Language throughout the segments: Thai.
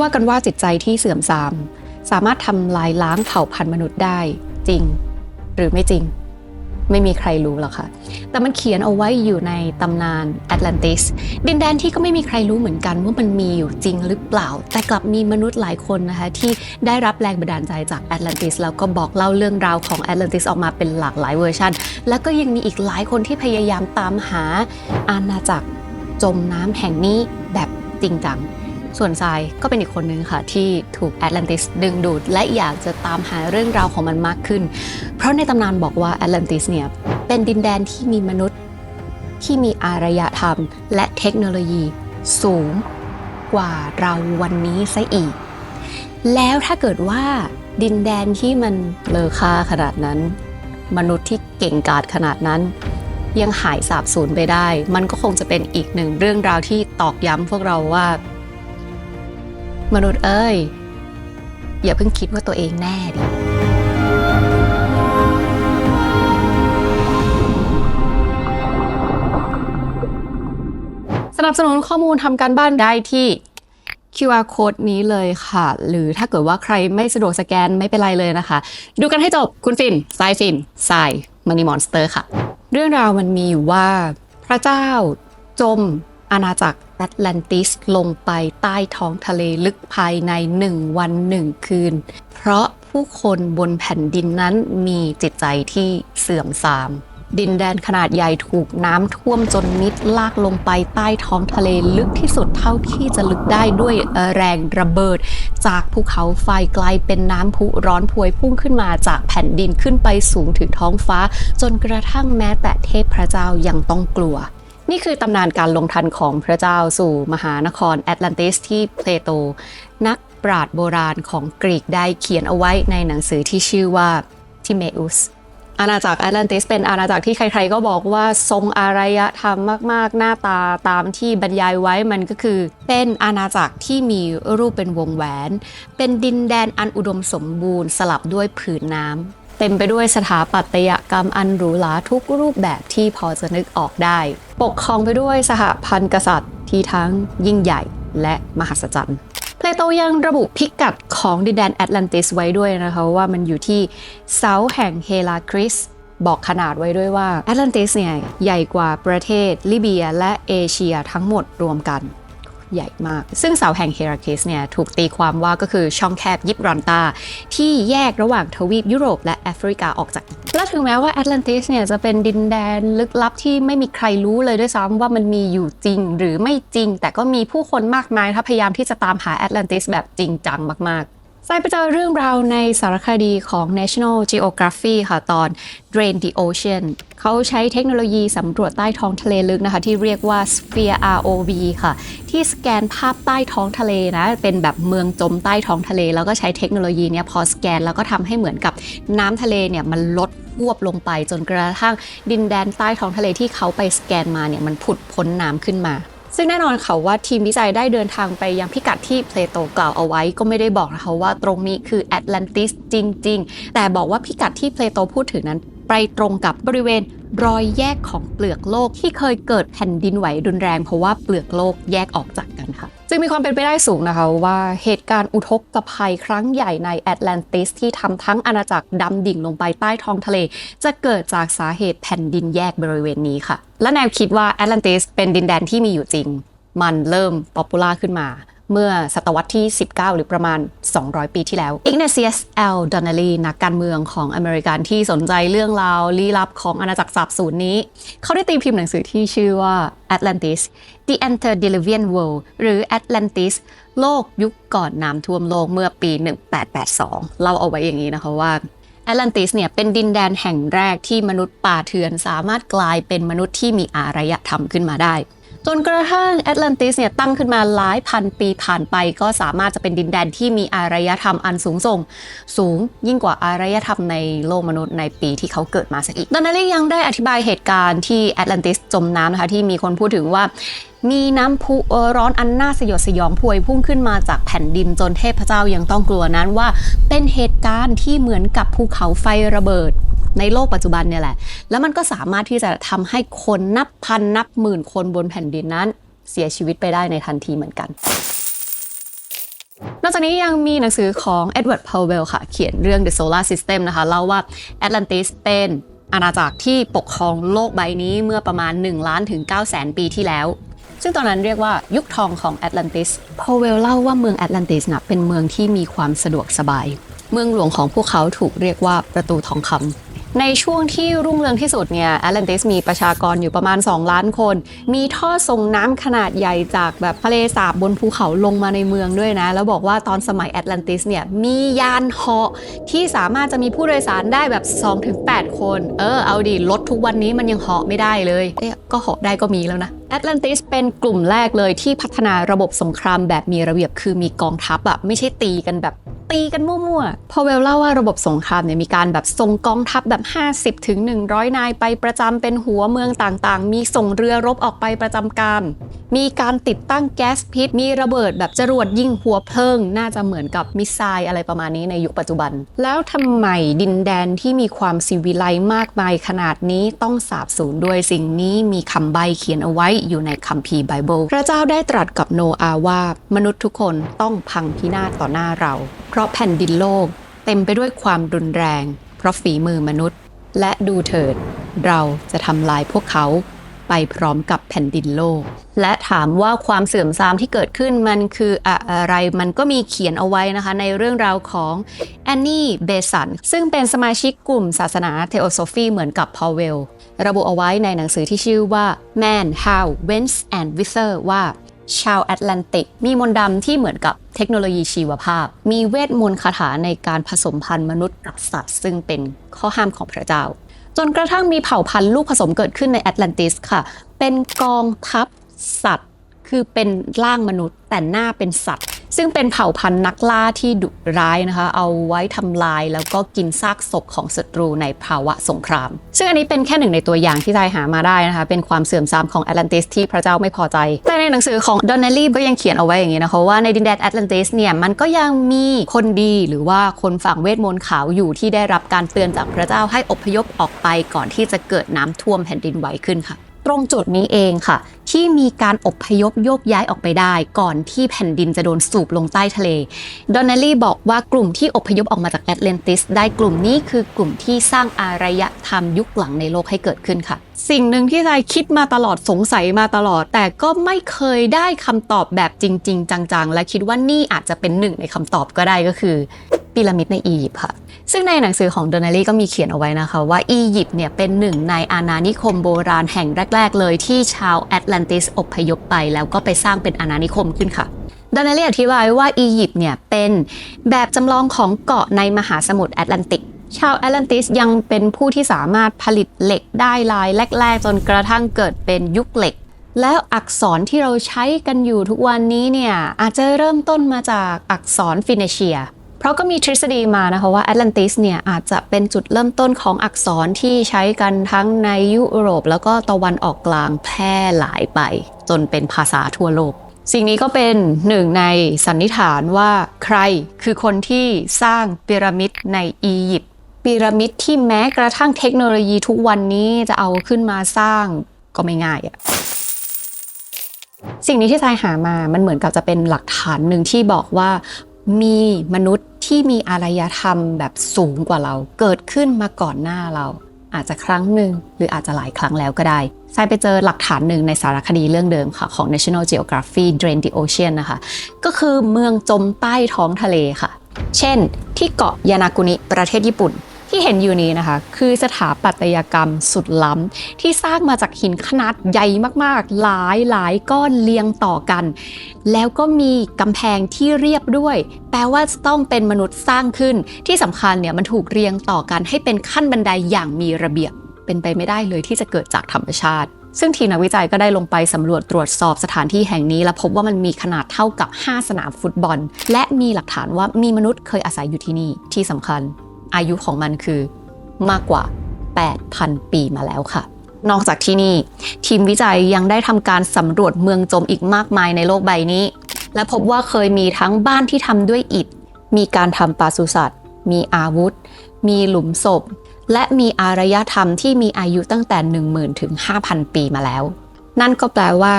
ว่ากันว่าจิตใจที่เสื่อมทราม สามารถทำลายล้างเผ่าพันธุ์มนุษย์ได้จริง หรือไม่จริง ไม่มีใครรู้หรอกค่ะ แต่มันเขียนเอาไว้อยู่ในตำนานแอตแลนติสดินแดนที่ก็ไม่มีใครรู้เหมือนกันว่ามันมีอยู่จริงหรือเปล่า แต่กลับมีมนุษย์หลายคนนะคะที่ได้รับแรงบันดาลใจจากแอตแลนติสแล้วก็บอกเล่าเรื่องราวของแอตแลนติสออกมาเป็นหลากหลายเวอร์ชันแล้วก็ยังมีอีกหลายคนที่พยายามตามหาอาณาจักรจมน้ำแห่งนี้แบบจริงจัง ส่วนทรายก็เป็นอีกคนนึงค่ะ ที่ถูกแอตแลนติสดึงดูด และอยากจะตามหาเรื่องราวของมันมากขึ้น เพราะในตำนานบอกว่าแอตแลนติสเนี่ยเป็นดินแดนที่มีมนุษย์ที่มีอารยธรรม และเทคโนโลยีสูงกว่าเราวันนี้ซะอีก แล้วถ้าเกิดว่าดินแดนที่มันเลอค่าขนาดนั้น มนุษย์ที่เก่งกาจขนาดนั้น ยังหายสาบสูญไปได้ มันก็คงจะเป็นอีกหนึ่งเรื่องราวที่ตอกย้ำพวกเราว่า มนุษย์เอ้ย อย่าเพิ่งคิดว่าตัวเองแน่ดิ สนับสนุนข้อมูลทำการบ้านได้ที่ QR code นี้เลยค่ะ หรือถ้าเกิดว่าใครไม่สะดวกสแกนไม่เป็นไรเลยนะคะ ดูกันให้จบคุณฟินสายฟินสายมันนี่มอนสเตอร์ค่ะ เรื่องราวมันมีอยู่ว่าพระเจ้าจมอาณาจักร แอตแลนติสลงไปใต้ท้องทะเลลึกภายในหนึ่งวันหนึ่งคืน เพราะผู้คนบนแผ่นดินนั้นมีจิตใจที่เสื่อมทราม ดินแดนขนาดใหญ่ถูกน้ำท่วมจนมิดลากลงไปใต้ท้องทะเลลึกที่สุดเท่าที่จะลึกได้ด้วยแรงระเบิด จากภูเขาไฟกลายเป็นน้ำพุร้อนพวยพุ่งขึ้นมาจากแผ่นดินขึ้นไปสูงถึงท้องฟ้า จนกระทั่งแม้แต่เทพพระเจ้ายังต้องกลัว นี่คือตำนานการลงทันของพระเจ้าสู่มหานครแอตแลนติสที่เพลโต นักปราชญ์โบราณของกรีกได้เขียนเอาไว้ในหนังสือที่ชื่อว่าทิเมอุสอาณาจักรแอตแลนติสเป็นอาณาจักรที่ใครๆก็บอกว่าทรงอารยธรรมมากๆ หน้าตาตามที่บรรยายไว้มันก็คือ เป็นอาณาจักรที่มีรูปเป็นวงแหวน เป็นดินแดนอันอุดมสมบูรณ์สลับด้วยผืนน้ำ ต็มไปด้วยสถาปัตยกรรมอันหรูหราทุกรูปแบบที่พอจะนึกออกได้ ปกครองไปด้วยสหพันธ์กษัตริย์ที่ทั้งยิ่งใหญ่และมหัศจรรย์เพลโตยังระบุพิกัดของดินแดนแอตแลนติสไว้ด้วยนะคะว่ามันอยู่ที่เสาแห่งเฮลาคริสบอกขนาดไว้ด้วยว่าแอตแลนติสเนี่ยใหญ่กว่าประเทศลิเบียและเอเชียทั้งหมดรวมกัน ใหญ่มาก ซึ่งเสาแห่งเฮราคลิสเนี่ยถูกตีความว่าก็คือช่องแคบยิบรอนตา ที่แยกระหว่างทวีปยุโรปและแอฟริกาออกจากกันและถึงแม้ว่าแอตแลนติสเนี่ยจะเป็นดินแดนลึกลับที่ไม่มีใครรู้เลยด้วยซ้ำว่ามันมีอยู่จริงหรือไม่จริง แต่ก็มีผู้คนมากมายที่พยายามที่จะตามหาแอตแลนติสแบบจริงจังมากๆ ใส่ไปเจอเรื่องราวในสารคดีของ National Geography ค่ะตอน Drain the Ocean เขาใช้เทคโนโลยีสำรวจใต้ท้องทะเลลึกนะคะ ที่เรียกว่า Sphere ROV ค่ะ ที่สแกนภาพใต้ท้องทะเลนะ เป็นแบบเมืองจมใต้ท้องทะเล แล้วก็ใช้เทคโนโลยีเนี้ยพอสแกน แล้วก็ทำให้เหมือนกับน้ำทะเลเนี่ยมันลดพวบลงไปจนกระทั่งดินแดนใต้ท้องทะเลที่เขาไปสแกนมาเนี่ยมันผุดพ้นน้ำขึ้นมา ซึ่งแน่นอนค่ะว่าทีมวิจัยได้เดินทางไปยังพิกัดที่เพลโตกล่าวเอาไว้ ก็ไม่ได้บอกนะคะว่าตรงนี้คือแอตแลนติสจริง ๆ แต่บอกว่าพิกัดที่เพลโตพูดถึงนั้น ไปตรงกับบริเวณรอยแยกของเปลือกโลกที่เคยเกิดแผ่นดินไหวรุนแรง เพราะว่าเปลือกโลกแยกออกจากกันค่ะ จึงมีความเป็นไปได้สูงนะคะว่าเหตุการณ์อุทกภัยครั้งใหญ่ในแอตแลนติสที่ทำทั้งอาณาจักรดำดิ่งลงไปใต้ท้องทะเล จะเกิดจากสาเหตุแผ่นดินแยกบริเวณนี้ค่ะ และแนวคิดว่าแอตแลนติสเป็นดินแดนที่มีอยู่จริง มันเริ่มป๊อปปูล่าขึ้นมา เมื่อศตวรรษที่ 19 หรือประมาณ 200 ปีที่แล้ว Ignatius L. Donnelly นักการเมืองของอเมริกันที่สนใจเรื่องราวลี้ลับของอาณาจักรสาบสูญนี้ เขาได้ตีพิมพ์หนังสือที่ชื่อว่า Atlantis The Antediluvian World หรือ Atlantis โลกยุคก่อนน้ำท่วมโลกเมื่อปี 1882 เล่าเอาไว้อย่างนี้นะคะว่าแอตแลนติสเนี่ยเป็นดินแดนแห่งแรกที่มนุษย์ป่าเถื่อนสามารถกลายเป็นมนุษย์ที่มีอารยธรรมขึ้นมาได้ จนกระทั่งแอตแลนติสเนี่ยตั้งขึ้นมาหลายพันปีผ่านไป ก็สามารถจะเป็นดินแดนที่มีอารยธรรมอันสูงส่ง สูงยิ่งกว่าอารยธรรมในโลกมนุษย์ในปีที่เขาเกิดมาซะอีกดอนเนลลี่ยังได้อธิบายเหตุการณ์ที่แอตแลนติสจมน้ำนะคะที่มีคนพูดถึงว่ามีน้ำพุร้อนอันน่าสยดสยองพวยพุ่งขึ้นมาจากแผ่นดินจนเทพเจ้ายังต้องกลัวนั้นว่า เป็นเหตุการณ์ที่เหมือนกับภูเขาไฟระเบิด ในโลกปัจจุบันเนี่ยแหละ แล้วมันก็สามารถที่จะทำให้คนนับพันนับหมื่นคนบนแผ่นดินนั้น เสียชีวิตไปได้ในทันทีเหมือนกันนอกจากนี้ยังมีหนังสือของเอ็ดเวิร์ดพาวเวลค่ะ เขียนเรื่อง The Solar System นะคะเล่าว่าแอตแลนติสเป็นอาณาจักรที่ปกครองโลกใบนี้เมื่อประมาณ 1 ล้านถึง 9 แสนปีที่แล้ว ซึ่งตอนนั้นเรียกว่ายุคทองของแอตแลนติสพาวเวลเล่าว่าเมืองแอตแลนติสนะเป็นเมืองที่มีความสะดวกสบาย เมืองหลวงของพวกเขาถูกเรียกว่าประตูทองคำ ในช่วงที่รุ่งเรืองที่สุดเนี่ยแอตแลนติสมีประชากรอยู่ประมาณ 2 ล้านคน มีท่อส่งน้ำขนาดใหญ่จากแบบทะเลสาบบนภูเขาลงมาในเมืองด้วยนะ แล้วบอกว่าตอนสมัยแอตแลนติสเนี่ยมียานเหาะที่สามารถจะมีผู้โดยสารได้แบบ 2-8 คน เออเอาดิรถทุกวันนี้มันยังเหาะไม่ได้เลยเอ๊ะก็เหาะได้ก็มีแล้วนะ แอตแลนติสเป็นกลุ่มแรกเลยที่พัฒนาระบบสงครามแบบมีระเบียบคือมีกองทัพอะไม่ใช่ตีกันแบบตีกันมั่วๆ พอเวลเล่าว่าระบบสงครามเนี่ยมีการแบบส่งกองทัพแบบ 50ถึง100 นายไปประจำเป็นหัวเมืองต่างๆ มีส่งเรือรบออกไปประจำการ มีการติดตั้งแก๊สพิษ มีระเบิดแบบจรวดยิงหัวเพลิง น่าจะเหมือนกับมิสไซล์อะไรประมาณนี้ในยุคปัจจุบัน แล้วทำไมดินแดนที่มีความสิวิไลซ์มากมายขนาดนี้ต้องสาบสูญด้วยสิ่งนี้มีคำใบเขียนเอาไว้อยู่ในคัมภีร์ไบเบิลพระเจ้าได้ตรัสกับโนอาว่ามนุษย์ทุกคนต้องพังพินาศต่อหน้าเรา เพราะแผ่นดินโลก เต็มไปด้วยความรุนแรง เพราะฝีมือมนุษย์ และดูเถิด เราจะทำลายพวกเขาไปพร้อมกับแผ่นดินโลก และถามว่าความเสื่อมทรามที่เกิดขึ้นมันคืออะไรมันก็มีเขียนเอาไว้นะคะ ในเรื่องราวของแอนนี่เบสันซึ่งเป็นสมาชิกกลุ่มศาสนาเทโอโซฟีเหมือนกับพอเวล ระบุเอาไว้ในหนังสือที่ชื่อว่า Man How Whence and Whither ว่า ชาวแอตแลนติก มีมนต์ดำที่เหมือนกับเทคโนโลยีชีวภาพ มีเวทมนต์คาถาในการผสมพันธุ์มนุษย์กับสัตว์ ซึ่งเป็นข้อห้ามของพระเจ้า จนกระทั่งมีเผ่าพันธุ์ลูกผสมเกิดขึ้นในแอตแลนติสค่ะ เป็นกองทัพสัตว์ คือเป็นร่างมนุษย์แต่หน้าเป็นสัตว์ ซึ่งเป็นเผ่าพันธุ์นักล่าที่ดุร้ายนะคะ เอาไว้ทำลายแล้วก็กินซากศพของศัตรูในภาวะสงคราม ซึ่งอันนี้เป็นแค่หนึ่งในตัวอย่างที่ทายหามาได้นะคะ เป็นความเสื่อมทรามของแอตแลนติสที่พระเจ้าไม่พอใจ แต่ในหนังสือของดอนเนลลี่ก็ยังเขียนเอาไว้อย่างนี้นะคะว่าในดินแดนแอตแลนติสเนี่ยมันก็ยังมีคนดีหรือว่าคนฝั่งเวทมนต์ขาวอยู่ที่ได้รับการเตือนจากพระเจ้าให้อพยพออกไปก่อนที่จะเกิดน้ำท่วมแผ่นดินไหวขึ้นค่ะ ตรงจุดนี้เองค่ะ ที่มีการอบพยพโยกย้ายออกไปได้ ก่อนที่แผ่นดินจะโดนสูบลงใต้ทะเลดอนเนลลี่บอกว่ากลุ่มที่อพยพออกมาจากแอตแลนติส ได้กลุ่มนี้คือกลุ่มที่สร้างอารยธรรมยุคหลังในโลกให้เกิดขึ้นค่ะ สิ่งหนึ่งที่ทรายคิดมาตลอดสงสัยมาตลอด แต่ก็ไม่เคยได้คำตอบแบบจริง ๆ จังๆ และคิดว่านี่อาจจะเป็นหนึ่งในคำตอบก็ได้ก็คือพีระมิดในอียิปต์ค่ะ ซึ่งในหนังสือของโดนาลีก็มีเขียนเอาไว้นะคะ ว่าอียิปต์เนี่ยเป็นหนึ่งในอาณานิคมโบราณแห่งแรก ๆ เลยที่ชาวแอตแลนติสอพยพไป แล้วก็ไปสร้างเป็นอาณานิคมขึ้นค่ะดานาลีอธิบายว่าอียิปต์เนี่ยเป็นแบบจำลองของเกาะในมหาสมุทรแอตแลนติก ชาวแอตแลนติสยังเป็นผู้ที่สามารถผลิตเหล็กได้ลายแรก ๆ จนกระทั่งเกิดเป็นยุคเหล็ก แล้วอักษรที่เราใช้กันอยู่ทุกวันนี้เนี่ยอาจจะเริ่มต้นมาจากอักษรฟินิเชีย เพราะก็มีทฤษฎีมานะคะว่าแอตแลนติสเนี่ยอาจจะเป็นจุดเริ่มต้นของอักษรที่ใช้กันทั้งในยุโรป แล้วก็ตะวันออกกลางแพร่หลายไป จนเป็นภาษาทั่วโลก สิ่งนี้ก็เป็นหนึ่งในสันนิษฐานว่าใครคือคนที่สร้างพีระมิดในอียิปต์พีระมิดที่แม้กระทั่งเทคโนโลยีทุกวันนี้จะเอาขึ้นมาสร้างก็ไม่ง่ายอะสิ่งนี้ที่ทรายหามา มันเหมือนกับจะเป็นหลักฐานหนึ่งที่บอกว่ามีมนุษย์ ที่มีอารยธรรมแบบสูงกว่าเราเกิดขึ้นมาก่อนหน้าเรา อาจจะครั้งหนึ่งหรืออาจจะหลายครั้งแล้วก็ได้ทรายไปเจอหลักฐานหนึ่งในสารคดีเรื่องเดิมค่ะ ของ National Geography Drain the Ocean นะคะ ก็คือเมืองจมใต้ท้องทะเลค่ะ เช่น ที่เกาะยานากุนิประเทศญี่ปุ่น ที่เห็นอยู่นี้นะคะ คือสถาปัตยกรรมสุดล้ำ ที่สร้างมาจากหินขนาดใหญ่มากๆ หลายหลายก้อนเรียงต่อกัน แล้วก็มีกำแพงที่เรียบด้วย แปลว่าต้องเป็นมนุษย์สร้างขึ้น ที่สำคัญเนี่ยมันถูกเรียงต่อกันให้เป็นขั้นบันไดอย่างมีระเบียบ เป็นไปไม่ได้เลยที่จะเกิดจากธรรมชาติซึ่งทีมนักวิจัยก็ได้ลงไปสำรวจตรวจสอบสถานที่แห่งนี้ และพบว่ามันมีขนาดเท่ากับ 5 สนามฟุตบอล และมีหลักฐานว่ามีมนุษย์เคยอาศัยอยู่ที่นี่ที่สำคัญ อายุของมันคือมากกว่า 8,000 ปีมาแล้วค่ะ นอกจากที่นี่ทีมวิจัยยังได้ทำการสำรวจเมืองจมอีกมากมายในโลกใบนี้ และพบว่าเคยมีทั้งบ้านที่ทำด้วยอิฐ มีการทำปศุสัตว์ มีอาวุธ มีหลุมศพ และมีอารยธรรมที่มีอายุตั้งแต่ 10,000 ถึง 5,000 ปีมาแล้ว นั่นก็แปลว่า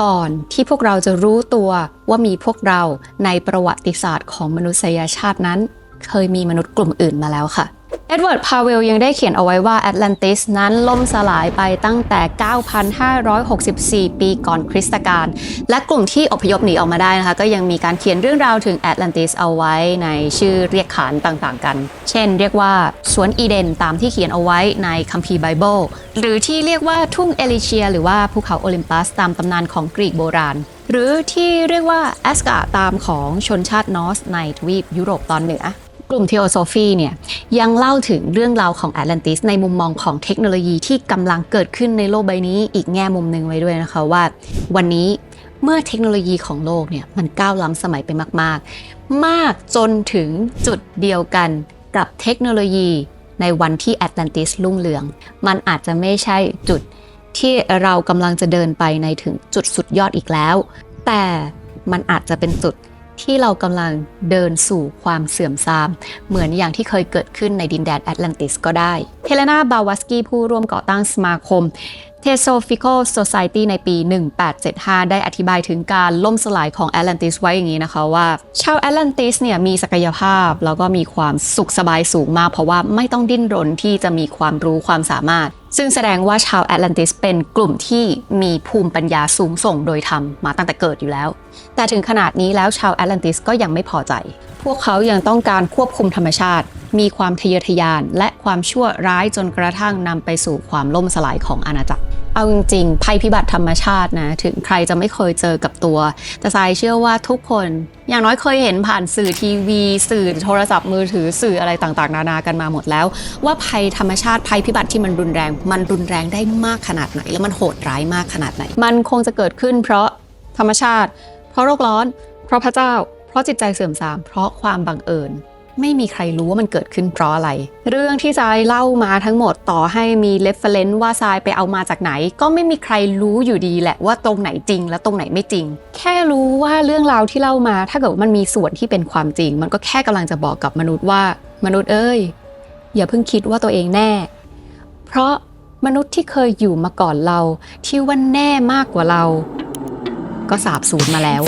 ก่อนที่พวกเราจะรู้ตัวว่ามีพวกเราในประวัติศาสตร์ของมนุษยชาตินั้น เคยมีมนุษย์กลุ่มอื่นมาแล้วค่ะเอ็ดเวิร์ด พาเวลยังได้เขียนเอาไว้ว่าแอตแลนติสนั้นล่มสลายไปตั้งแต่ 9,564 ปีก่อนคริสตกาล และกลุ่มที่อพยพหนีออกมาได้นะคะ ก็ยังมีการเขียนเรื่องราวถึงแอตแลนติสเอาไว้ในชื่อเรียกขานต่างๆกัน เช่นเรียกว่า สวนอีเดนตามที่เขียนเอาไว้ในคัมภีร์ไบเบิล หรือที่เรียกว่าทุ่งเอลิเชีย หรือว่าภูเขาโอลิมปัสตามตำนานของกรีกโบราณ หรือที่เรียกว่าแอสกาตามของชนชาตินอร์สในทวีปยุโรปตอนเหนือ กลุ่มเทโอโซฟีเนี่ยยังเล่าถึงเรื่องราวของแอตแลนติสในมุมมองของเทคโนโลยีที่กำลังเกิดขึ้นในโลกใบนี้อีกแง่มุมหนึ่งไว้ด้วยนะคะว่า วันนี้เมื่อเทคโนโลยีของโลกเนี่ยมันก้าวล้ำสมัยไปมาก ๆ มากจนถึงจุดเดียวกันกับเทคโนโลยีในวันที่แอตแลนติสรุ่งเรือง มันอาจจะไม่ใช่จุดที่เรากำลังจะเดินไปในถึงจุดสุดยอดอีกแล้ว แต่มันอาจจะเป็นจุด ที่เรากำลังเดินสู่ความเสื่อมทราม เหมือนอย่างที่เคยเกิดขึ้นในดินแดนแอตแลนติสก็ได้ เฮเลนาบาวาสกี้ผู้ร่วมก่อตั้งสมาคม Theosophical Society ในปี 1875 ได้อธิบายถึงการล่มสลายของแอตแลนติสไว้อย่างนี้นะคะว่า ชาวแอตแลนติสเนี่ยมีศักยภาพ แล้วก็มีความสุขสบายสูงมาก เพราะว่าไม่ต้องดิ้นรนที่จะมีความรู้ความสามารถ ซึ่งแสดงว่าชาวแอตแลนติสเป็นกลุ่มที่มีภูมิปัญญาสูงส่งโดยธรรมมาตั้งแต่เกิดอยู่แล้ว แต่ถึงขนาดนี้แล้วชาวแอตแลนติสก็ยังไม่พอใจ พวกเขายังต้องการควบคุมธรรมชาติ มีความทะเยอทะยาน และความชั่วร้ายจนกระทั่งนำไปสู่ความล่มสลายของอาณาจักร เอาจริงๆภัยพิบัติธรรมชาตินะถึงใครจะไม่เคยเจอกับตัว แต่ทรายเชื่อว่าทุกคน อย่างน้อยเคยเห็นผ่านสื่อทีวี สื่อโทรศัพท์มือถือสื่ออะไรต่างๆ นานากันมาหมดแล้ว ว่าภัยธรรมชาติภัยพิบัติที่มันรุนแรง มันรุนแรงได้มากขนาดไหน แล้วมันโหดร้ายมากขนาดไหน มันคงจะเกิดขึ้น เพราะธรรมชาติ เพราะโรคร้อน เพราะพระเจ้า เพราะจิตใจเสื่อมทราม เพราะความบังเอิญ ไม่มีใครรู้ว่ามันเกิดขึ้นเพราะอะไร เรื่องที่ทรายเล่ามาทั้งหมดต่อให้มีเรฟเฟรนซ์ว่าทรายไปเอามาจากไหน ก็ไม่มีใครรู้อยู่ดีแหละว่าตรงไหนจริงและตรงไหนไม่จริง แค่รู้ว่าเรื่องราวที่เล่ามา ถ้าเกิดมันมีส่วนที่เป็นความจริง มันก็แค่กำลังจะบอกกับมนุษย์ว่ามนุษย์เอ้ย อย่าเพิ่งคิดว่าตัวเองแน่ เพราะมนุษย์ที่เคยอยู่มาก่อนเรา ที่ว่าแน่มากกว่าเรา ก็สาบสูญมาแล้ว